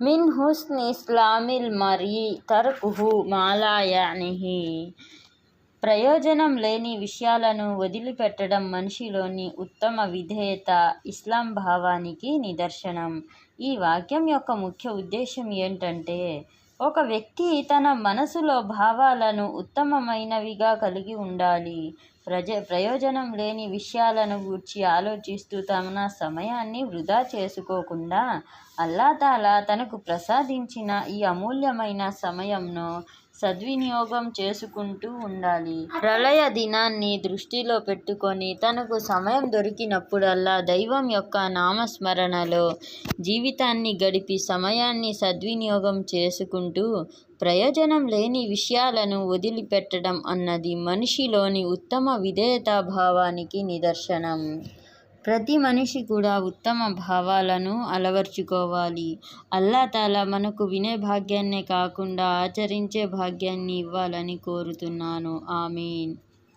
మిన్ హుస్న్ ఇస్లామిల్ మరీ తర్కుహు మాలాయానిహి ప్రయోజనం లేని విషయాలను వదిలిపెట్టడం మనిషిలోని ఉత్తమ విధేయత ఇస్లాం భావానికి నిదర్శనం. ఈ వాక్యం యొక్క ముఖ్య ఉద్దేశం ఏంటంటే ఒక వ్యక్తి తన మనసులో భావాలను ఉత్తమమైనవిగా కలిగి ఉండాలి. ప్రజ ప్రయోజనం లేని విషయాలను గూర్చి ఆలోచిస్తూ తన సమయాన్ని వృధా చేసుకోకుండా అల్లాతాలా తనకు ప్రసాదించిన ఈ అమూల్యమైన సమయంను సద్వినియోగం చేసుకుంటూ ఉండాలి. ప్రళయ దినాన్ని దృష్టిలో పెట్టుకొని తనకు సమయం దొరికినప్పుడల్లా దైవం యొక్క నామస్మరణలో జీవితాన్ని గడిపి సమయాన్ని సద్వినియోగం చేసుకుంటూ ప్రయోజనం లేని విషయాలను వదిలిపెట్టడం అన్నది మనిషిలోని ఉత్తమ విధేయతా భావానికి నిదర్శనం. ప్రతి మనిషి కూడా ఉత్తమ భావాలను అలవర్చుకోవాలి. అల్లాతాల మనకు వినే భాగ్యాన్నే కాకుండా ఆచరించే భాగ్యాన్ని ఇవ్వాలని కోరుతున్నాను. ఆమెన్